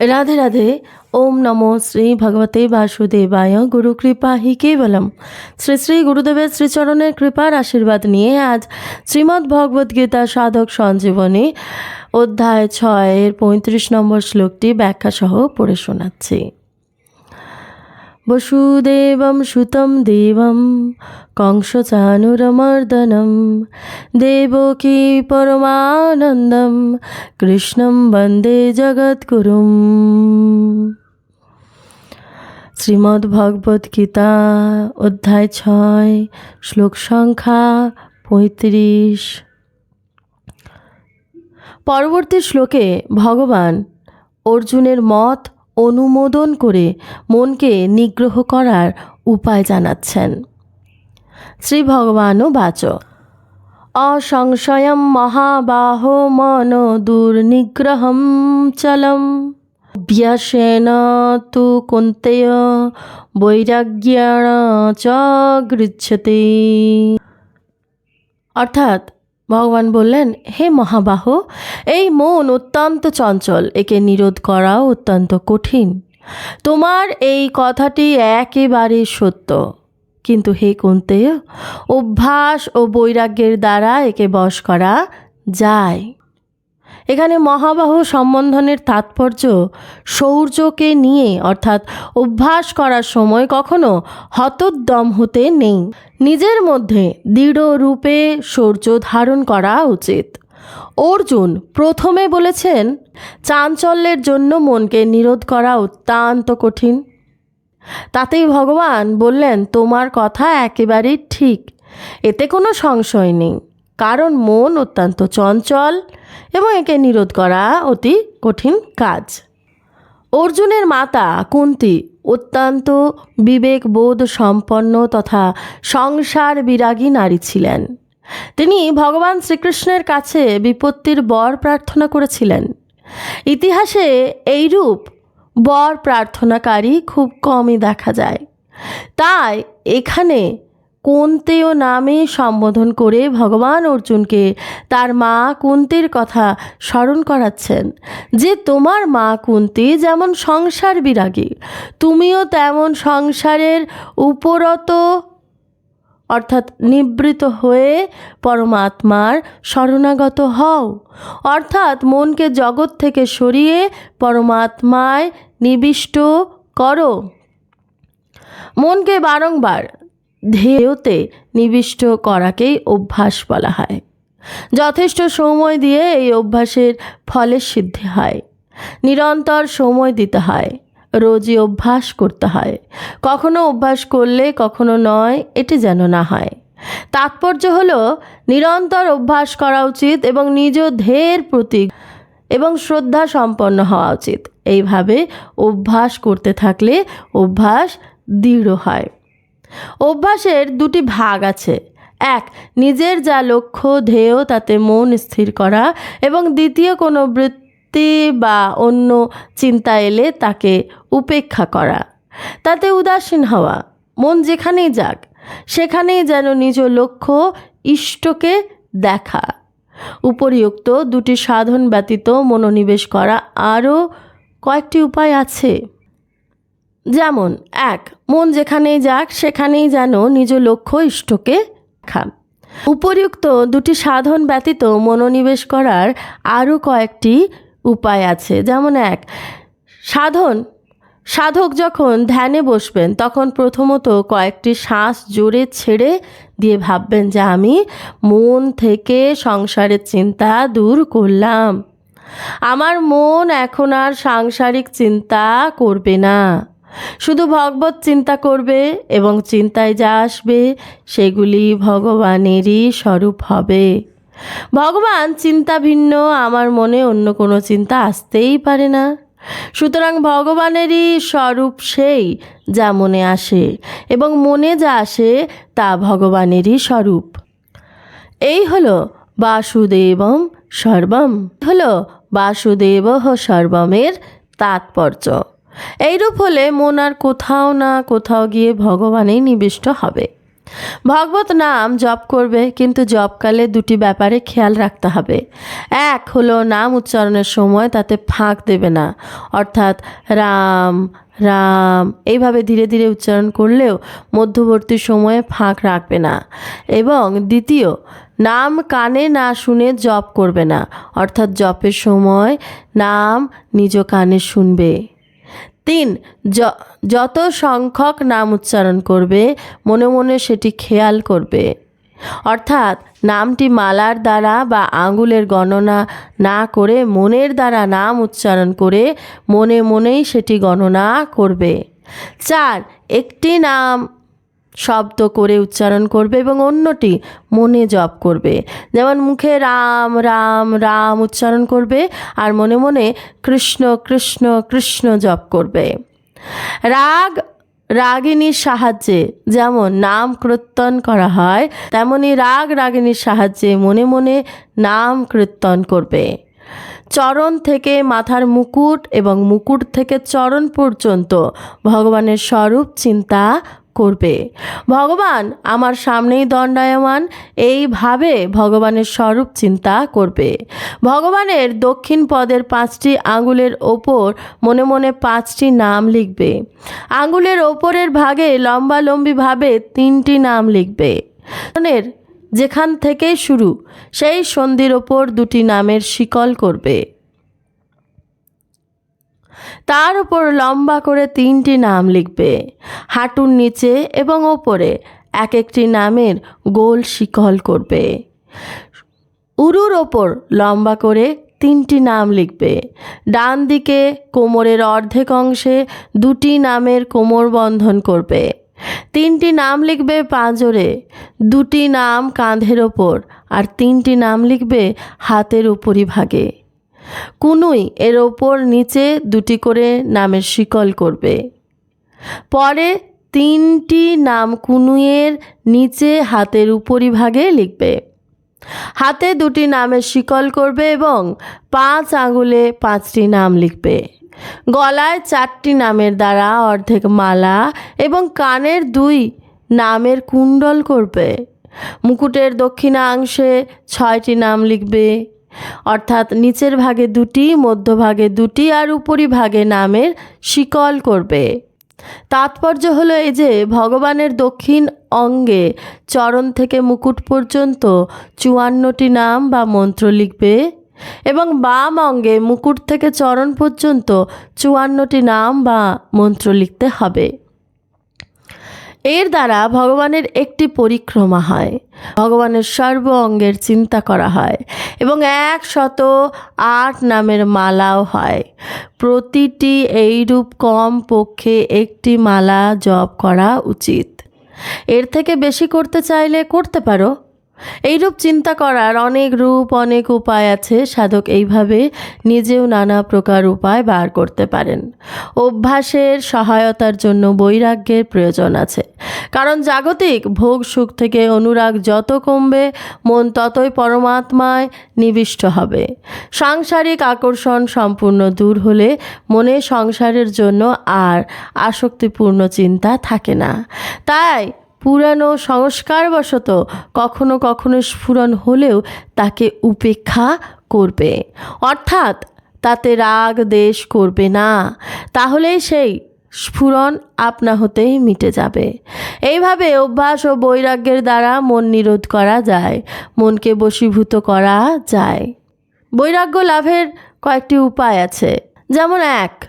রাধে রাধে ওম নমো শ্রী ভগবতে বাসুদেবায় গুরু কৃপা হি কেবলম শ্রী শ্রী গুরুদেবের শ্রীচরণের কৃপার আশীর্বাদ নিয়ে আজ শ্রীমদ্ ভগবদ্গীতা সাধক সঞ্জীবনী অধ্যায় ছয়ের পঁয়ত্রিশ নম্বর শ্লোকটি ব্যাখ্যাসহ পড়ে শোনাচ্ছি। বসুদেবম সুতম দেবম কংসচানুরমর্দনম দেবকী পরমানন্দম কৃষ্ণম বন্দে জগৎগুরুম শ্রীমদ্ভগবদ্গীতা অধ্যায় ছয় শ্লোক সংখ্যা পঁয়ত্রিশ পরবর্তী শ্লোকে ভগবান অর্জুনের মত অনুমোদন করে মনকে নিগ্রহ করার উপায় জানাচ্ছেন। শ্রী ভগবানও বাচ। অসংশয়ম মহাবাহ মন দুর্নিগ্রহম চলম। ব্যাসেন তু কুন্তেয় বৈরাগ্যাণ চ গৃচ্ছতে। অর্থাৎ ভগবান বললেন, হে মহাবাহ, এই মন অত্যন্ত চঞ্চল, একে নিরোধ করাও অত্যন্ত কঠিন। তোমার এই কথাটি একেবারে সত্য। কিন্তু হে কুন্তে অভ্যাস ও বৈরাগ্যের দ্বারা একে বশ করা যায়। এখানে মহাবাহ সম্বন্ধনের তাৎপর্য শৌর্যকে নিয়ে, অর্থাৎ অভ্যাস করার সময় কখনো হতোদ্যম হতে নেই। নিজের মধ্যে দৃঢ় রূপে শৌর্য ধারণ করা উচিত। অর্জুন প্রথমে বলেছেন, চাঞ্চল্যের জন্য মনকে নিরোধ করা অত্যন্ত কঠিন। তাতেই ভগবান বললেন, তোমার কথা একেবারেই ঠিক। এতে কোনো সংশয় নেই। কারণ মন অত্যন্ত চঞ্চল এবং একে নিরোধ করা অতি কঠিন কাজ। অর্জুনের মাতা কুন্তি অত্যন্ত বিবেকবোধ সম্পন্ন তথা সংসার বিরাগী নারী ছিলেন। তিনি ভগবান শ্রীকৃষ্ণের কাছে বিপত্তির বর প্রার্থনা করেছিলেন। ইতিহাসে এইরূপ বর প্রার্থনাকারী খুব কমই দেখা যায়। তাই এখানে কুন্তেয় নামে সম্বোধন করে ভগবান অর্জুনকে তার মা কুন্তির কথা স্মরণ করাচ্ছেন যে তোমার মা কুন্তি যেমন সংসার বিরাগী, তুমিও তেমন সংসারের উপরত অর্থাৎ নিবৃত হয়ে পরমাত্মার শরণাগত হও। অর্থাৎ মনকে জগৎ থেকে সরিয়ে পরমাত্মায় নিবিষ্ট করো। মনকে বারংবার ধ্যেয়তে নিবিষ্ট করাকেই অভ্যাস বলা হয়। যথেষ্ট সময় দিয়ে এই অভ্যাসের ফলের সিদ্ধি হয়। নিরন্তর সময় দিতে হয়। রোজই অভ্যাস করতে হয়। কখনো অভ্যাস করলে কখনো নয়, এটি যেন না হয়। তাৎপর্য হলো নিরন্তর অভ্যাস করা উচিত এবং নিজ ধ্যেয়ের প্রতি এবং শ্রদ্ধা সম্পন্ন হওয়া উচিত। এইভাবে অভ্যাস করতে থাকলে অভ্যাস দৃঢ় হয়। অভ্যাসের দুটি ভাগ আছে। এক, নিজের যা লক্ষ্য, ধ্যেয়, তাতে মন স্থির করা এবং দ্বিতীয় কোনো বৃত্তি বা অন্য চিন্তা এলে তাকে উপেক্ষা করা। তাতে উদাসীন হওয়া। মন যেখানেই যাক, সেখানেই যেন নিজ লক্ষ্য, ইষ্টকে দেখা। উপরিউক্ত দুটি সাধন ব্যতীত মনোনিবেশ করা আরও কয়েকটি উপায় আছে। যেমন, এক, মন যেখানেই যাক, সেখানেই যেন নিজ লক্ষ্য ইষ্টকে খা উপরিউক্ত দুটি সাধন ব্যতীত মনোনিবেশ করার আরও কয়েকটি উপায় আছে। যেমন, এক, সাধন, সাধক যখন ধ্যানে বসবেন, তখন প্রথমত কয়েকটি শ্বাস জোরে ছেড়ে দিয়ে ভাববেন যে, আমি মন থেকে সংসারের চিন্তা দূর করলাম। আমার মন এখন আর সাংসারিক চিন্তা করবে না। শুধু ভগবত চিন্তা করবে এবং চিন্তায় যা আসবে, সেগুলি ভগবানেরই স্বরূপ হবে। ভগবান চিন্তা ভিন্ন, আমার মনে অন্য কোনো চিন্তা আসতেই পারে না। সুতরাং ভগবানেরই স্বরূপ সেই যা মনে আসে এবং মনে যা আসে, তা ভগবানেরই স্বরূপ। এই হলো বাসুদেবম সর্বম। হলো বাসুদেব সর্বমের তাৎপর্য। এইরূপ হলে মন আর কোথাও না কোথাও গিয়ে ভগবানেই নিবিষ্ট হবে। ভগবত নাম জপ করবে, কিন্তু জপকালে দুটি ব্যাপারে খেয়াল রাখতে হবে। এক হলো নাম উচ্চারণের সময় তাতে ফাঁক দেবে না, অর্থাৎ রাম রাম, এইভাবে ধীরে ধীরে উচ্চারণ করলেও মধ্যবর্তী সময়ে ফাঁক রাখবে না। এবং দ্বিতীয়, নাম কানে না শুনে জপ করবে না, অর্থাৎ জপের সময় নাম নিজ কানে শুনবে। তিন যত সংখ্যক নাম উচ্চারণ করবে, মনে মনে সেটি খেয়াল করবে। অর্থাৎ, নামটি মালার দ্বারা বা আঙুলের গণনা না করে মনের দ্বারা নাম উচ্চারণ করে মনে মনেই সেটি গণনা করবে। চার, একটি নাম শব্দ করে উচ্চারণ করবে এবং অন্যটি মনে জপ করবে। যেমন মুখে রাম রাম রাম উচ্চারণ করবে আর মনে মনে কৃষ্ণ কৃষ্ণ কৃষ্ণ জপ করবে। রাগ, রাগিনীর সাহায্যে যেমন নাম কীর্তন করা হয়, তেমনি রাগ, রাগিনীর সাহায্যে মনে মনে নাম কীর্তন করবে। চরণ থেকে মাথার মুকুট এবং মুকুট থেকে চরণ পর্যন্ত ভগবানের স্বরূপ চিন্তা করবে। ভগবান আমার সামনেই দণ্ডায়মান এইভাবে ভগবানের স্বরূপ চিন্তা করবে। ভগবানের দক্ষিণ পদের পাঁচটি আঙ্গুলের ওপর মনে মনে পাঁচটি নাম লিখবে। আঙ্গুলের ওপরের ভাগে লম্বালম্বিভাবে তিনটি নাম লিখবে। যেখান থেকে শুরু, সেই সন্ধির ওপর দুটি নামের শিকল করবে। তার উপর লম্বা করে তিনটি নাম লিখবে। হাঁটুর নিচে এবং ওপরে এক একটি নামের গোল শিকল করবে। উরুর ওপর লম্বা করে তিনটি নাম লিখবে। ডান দিকে কোমরের অর্ধেক অংশে দুটি নামের কোমর বন্ধন করবে। তিনটি নাম লিখবে পাঁজরে, দুটি নাম কাঁধের ওপর আর তিনটি নাম লিখবে হাতের উপরিভাগে। কুনুই এর ওপর নিচে দুটি করে নামের শিকল করবে। পরে তিনটি নাম কুনুইয়ের নিচে হাতের উপরিভাগে লিখবে। হাতে দুটি নামের শিকল করবে এবং পাঁচ আঙুলে পাঁচটি নাম লিখবে। গলায় চারটি নামের দ্বারা অর্ধেক মালা এবং কানের দুই নামের কুণ্ডল করবে। মুকুটের দক্ষিণাংশে ছয়টি নাম লিখবে। অর্থাৎ নিচের ভাগে দুটি মধ্যভাগে দুটি আর উপরিভাগে নামের শিকল করবে। তাৎপর্য হলো এই যে ভগবানের দক্ষিণ অঙ্গে চরণ থেকে মুকুট পর্যন্ত চুয়ান্নটি নাম বা মন্ত্র লিখবে এবং বাম অঙ্গে মুকুট থেকে চরণ পর্যন্ত চুয়ান্নটি নাম বা মন্ত্র লিখতে হবে। এর দ্বারা ভগবানের একটি পরিক্রমা হয়। ভগবানের সর্ব অঙ্গের চিন্তা করা হয় এবং একশত আট নামের মালাও হয়। প্রতিটি এইরূপ কম পক্ষে একটি মালা জপ করা উচিত। এর থেকে বেশি করতে চাইলে করতে পারো। এইরূপ চিন্তা করার অনেক রূপ, অনেক উপায় আছে। সাধক এইভাবে নিজেও নানা প্রকার উপায় বার করতে পারেন। অভ্যাসের সহায়তার জন্য বৈরাগ্যের প্রয়োজন আছে। কারণ জাগতিক ভোগ সুখ থেকে অনুরাগ যত কমবে, মন ততই পরমাত্মায় নিবিষ্ট হবে। সাংসারিক আকর্ষণ সম্পূর্ণ দূর হলে মনে সংসারের জন্য আর আসক্তিপূর্ণ চিন্তা থাকে না। তাই পুরানো সংস্কারবশত কখনো কখনো স্ফুরণ হলেও তাকে উপেক্ষা করবে। অর্থাৎ তাতে রাগ দেশ করবে না। তাহলেই সেই স্ফুরণ আপনা হতেই মিটে যাবে। এইভাবে অভ্যাস ও বৈরাগ্যের দ্বারা মন নিরোধ করা যায়, মনকে বশীভূত করা যায়। বৈরাগ্য লাভের কয়েকটি উপায় আছে। যেমন এক,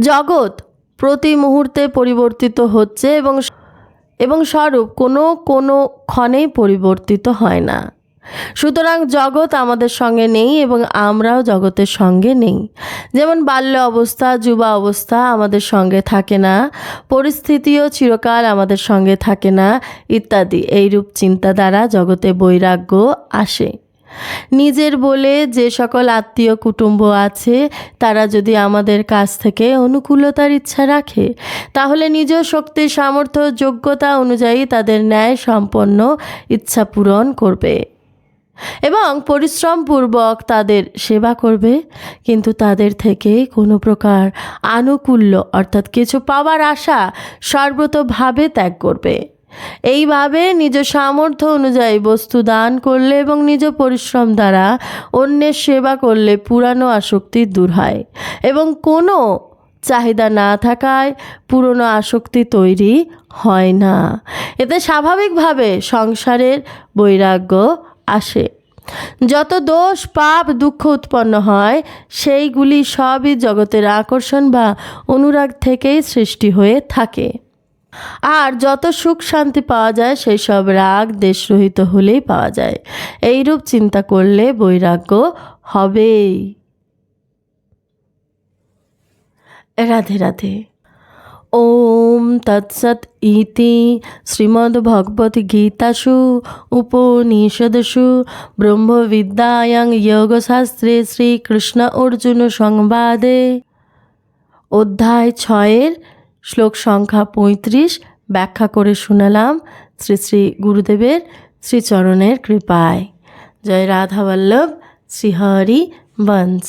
জগৎ প্রতি মুহূর্তে পরিবর্তিত হচ্ছে এবং এবং স্বরূপ কোনো কোনো ক্ষণেই পরিবর্তিত হয় না। সুতরাং জগৎ আমাদের সঙ্গে নেই এবং আমরাও জগতের সঙ্গে নেই। যেমন বাল্য অবস্থা, যুবা অবস্থা আমাদের সঙ্গে থাকে না, পরিস্থিতিও চিরকাল আমাদের সঙ্গে থাকে না ইত্যাদি। এইরূপ চিন্তা দ্বারা জগতে বৈরাগ্য আসে। নিজের বলে যে সকল আত্মীয় কুটুম্ব আছে, তারা যদি আমাদের কাছ থেকে অনুকূলতার ইচ্ছা রাখে, তাহলে নিজ শক্তি, সামর্থ্য, যোগ্যতা অনুযায়ী তাদের ন্যায় সম্পন্ন ইচ্ছা পূরণ করবে। এবং পরিশ্রমপূর্বক তাদের সেবা করবে, কিন্তু তাদের থেকে কোনো প্রকার আনুকূল্য, অর্থাৎ কিছু পাওয়ার আশা সর্বতভাবে ত্যাগ করবে। এইভাবে নিজ সামর্থ্য অনুযায়ী বস্তু দান করলে এবং নিজ পরিশ্রম দ্বারা অন্যের সেবা করলে পুরানো আসক্তি দূর হয় এবং কোনো চাহিদা না থাকায় পুরনো আসক্তি তৈরি হয় না। এতে স্বাভাবিকভাবে সংসারের বৈরাগ্য আসে। যত দোষ, পাপ, দুঃখ উৎপন্ন হয়, সেইগুলি সবই জগতের আকর্ষণ বা অনুরাগ থেকেই সৃষ্টি হয়ে থাকে। আর যত সুখ শান্তি পাওয়া যায়, সেই সব রাগ দেশরহিত হলেই পাওয়া যায়। এইরূপ চিন্তা করলে বৈরাগ্য হবেই। রাধে রাধে। ওম তৎসৎ ইতি শ্রীমদ্ভগবদ্গীতাসু উপনিষদসু ব্রহ্মবিদ্যায়াং যোগশাস্ত্রে শ্রীকৃষ্ণ অর্জুন সংবাদে। অধ্যায় ছয়ের শ্লোক সংখ্যা পঁয়ত্রিশ, ব্যাখ্যা করে শুনালাম শ্রী শ্রী গুরুদেবের শ্রীচরণের কৃপায়। জয় রাধাবল্লভ, শ্রীহরি বংশ